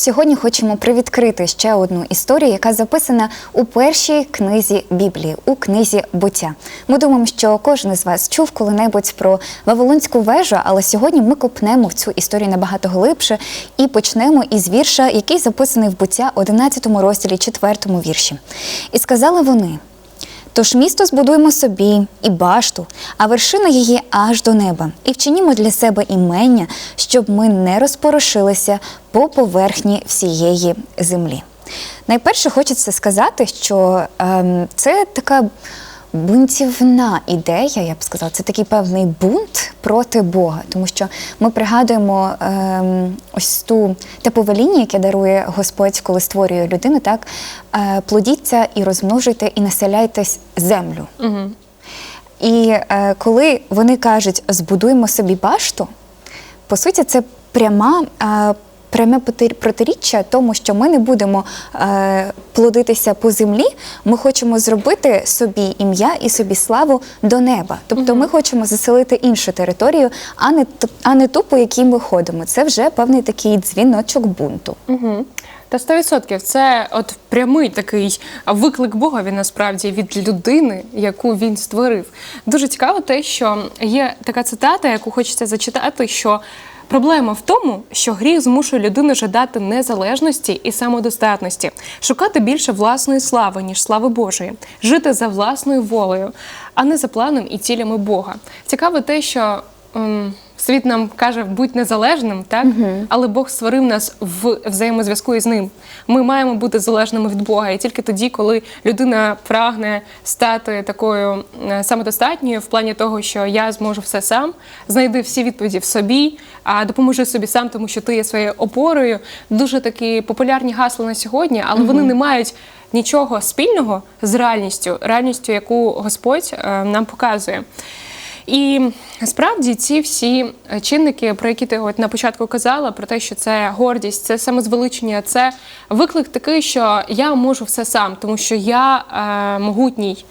Сьогодні хочемо привідкрити ще одну історію, яка записана у першій книзі Біблії, у книзі буття. Ми думаємо, що кожен з вас чув коли-небудь про Вавилонську вежу, але сьогодні ми копнемо в цю історію набагато глибше і почнемо із вірша, який записаний в буття 11 розділі, 4 вірші. І сказали вони. Тож місто збудуємо собі і башту, а вершина її аж до неба, і вчинімо для себе імення, щоб ми не розпорошилися по поверхні всієї землі. Найперше хочеться сказати, що ем, це така бунтівна ідея, я б сказала, це такий певний бунт проти Бога, тому що ми пригадуємо ем, ось ту те повеління, яке дарує Господь, коли створює людину, так е, плодіться і розмножуйте, і населяйтесь землю. Угу. І е, коли вони кажуть, збудуємо собі башту, по суті, це пряма. Е, Пряме протиріччя тому, що ми не будемо е, плодитися по землі, ми хочемо зробити собі ім'я і собі славу до неба. Тобто ми хочемо заселити іншу територію, а не, а не ту, по якій ми ходимо. Це вже певний такий дзвіночок бунту. Угу. Та 100% це от прямий такий виклик Богові насправді від людини, яку він створив. Дуже цікаво те, що є така цитата, яку хочеться зачитати, що проблема в тому, що гріх змушує людину жадати незалежності і самодостатності, шукати більше власної слави, ніж слави Божої, жити за власною волею, а не за планом і цілями Бога. Цікаво те, що. ем, Світ нам каже, будь незалежним, так але Бог створив нас в взаємозв'язку із ним. Ми маємо бути залежними від Бога, і тільки тоді, коли людина прагне стати такою самодостатньою в плані того, що я зможу все сам, знайди всі відповіді в собі, а допоможи собі сам, тому що ти є своєю опорою. Дуже такі популярні гасла на сьогодні, але вони не мають нічого спільного з реальністю, реальністю, яку Господь е, нам показує. І справді ці всі е, чинники, про які ти от на початку казала, про те, що це гордість, це самозвеличення, це виклик такий, що я можу все сам, тому що я е, могутній.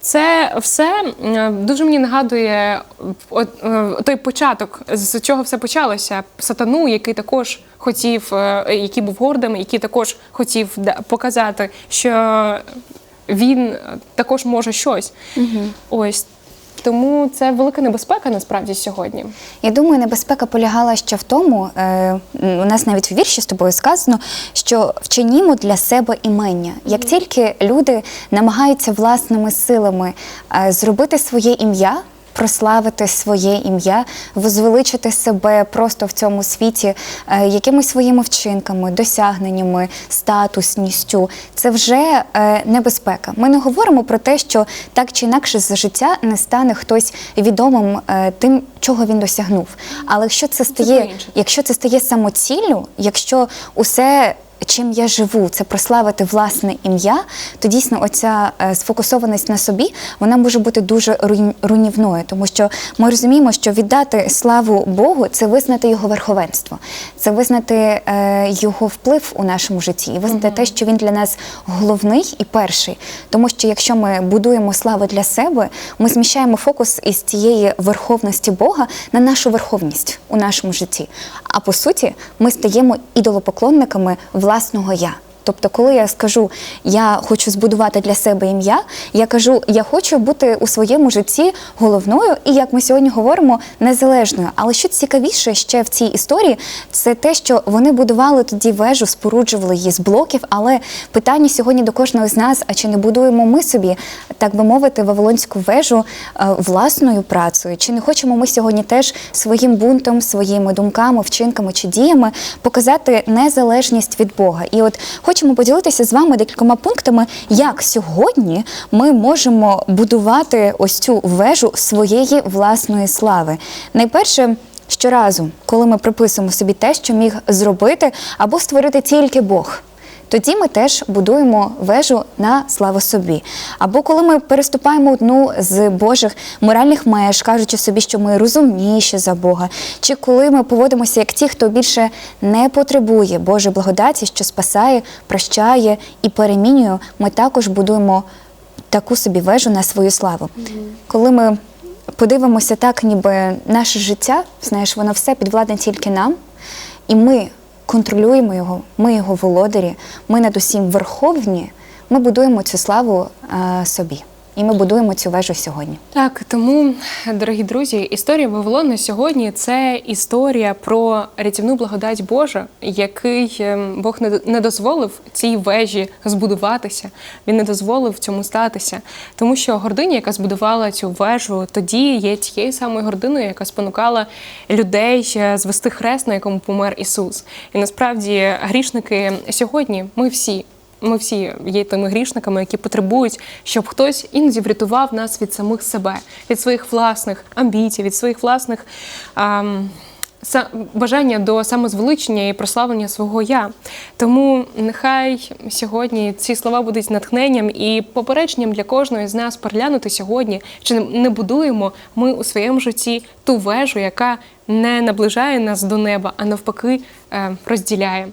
Це все е, дуже мені нагадує от, е, той початок, з чого все почалося. Сатану, який також хотів, е, який був гордим, який також хотів показати, що він також може щось. Ось. Тому це велика небезпека насправді сьогодні. Я думаю, небезпека полягала ще в тому, е, у нас навіть в вірші з тобою сказано, що вчинімо для себе імення. Як тільки люди намагаються власними силами е, зробити своє ім'я. Прославити своє ім'я, возвеличити себе просто в цьому світі е, якимись своїми вчинками, досягненнями, статусністю. Це вже е, небезпека. Ми не говоримо про те, що так чи інакше за життя не стане хтось відомим е, тим, чого він досягнув. Але якщо це стає, якщо це стає самоціллю, якщо усе. Чим я живу, це прославити власне ім'я, то дійсно оця е, сфокусованість на собі вона може бути дуже руйн- руйнівною, тому що ми розуміємо, що віддати славу Богу це визнати його верховенство, це визнати е, його вплив у нашому житті і визнати те, що він для нас головний і перший. Тому що якщо ми будуємо славу для себе, ми зміщаємо фокус із цієї верховності Бога на нашу верховність у нашому житті. А по суті, ми стаємо ідолопоклонниками власного я. Тобто, коли я скажу, я хочу збудувати для себе ім'я, я кажу, я хочу бути у своєму житті головною і, як ми сьогодні говоримо, незалежною. Але що цікавіше ще в цій історії, це те, що вони будували тоді вежу, споруджували її з блоків. Але питання сьогодні до кожного з нас: а чи не будуємо ми собі, так би мовити, вавилонську вежу е, власною працею? Чи не хочемо ми сьогодні теж своїм бунтом, своїми думками, вчинками чи діями показати незалежність від Бога? І от хочемо поділитися з вами декількома пунктами, як сьогодні ми можемо будувати ось цю вежу своєї власної слави. Найперше. Щоразу, коли ми приписуємо собі те, що міг зробити або створити тільки Бог, тоді ми теж будуємо вежу на славу собі. Або коли ми переступаємо одну з Божих моральних меж, кажучи собі, що ми розумніші за Бога, чи коли ми поводимося як ті, хто більше не потребує Божої благодаті, що спасає, прощає і перемінює, ми також будуємо таку собі вежу на свою славу. Коли ми подивимося так, ніби наше життя, знаєш, воно все підвладне тільки нам, і ми контролюємо його, ми його володарі, ми над усім верховні, ми будуємо цю славу е, собі. І ми будуємо цю вежу сьогодні. Так, тому, дорогі друзі, історія Вавилону сьогодні це історія про рятівну благодать Божа, який ем, Бог не- дозволив цій вежі збудуватися. Він не дозволив цьому статися. Тому що гординя, яка збудувала цю вежу, тоді є тією самою гординою, яка спонукала людей е, звести хрест, на якому помер Ісус. І насправді грішники сьогодні, ми всі. Ми всі є тими грішниками, які потребують, щоб хтось іноді врятував нас від самих себе, від своїх власних амбіцій, від своїх власних ам, са- бажання до самозвеличення і прославлення свого я. Тому нехай сьогодні ці слова будуть натхненням і попередженням для кожного з нас переглянути сьогодні, чи не будуємо ми у своєму житті ту вежу, яка не наближає нас до неба, а навпаки е, розділяє.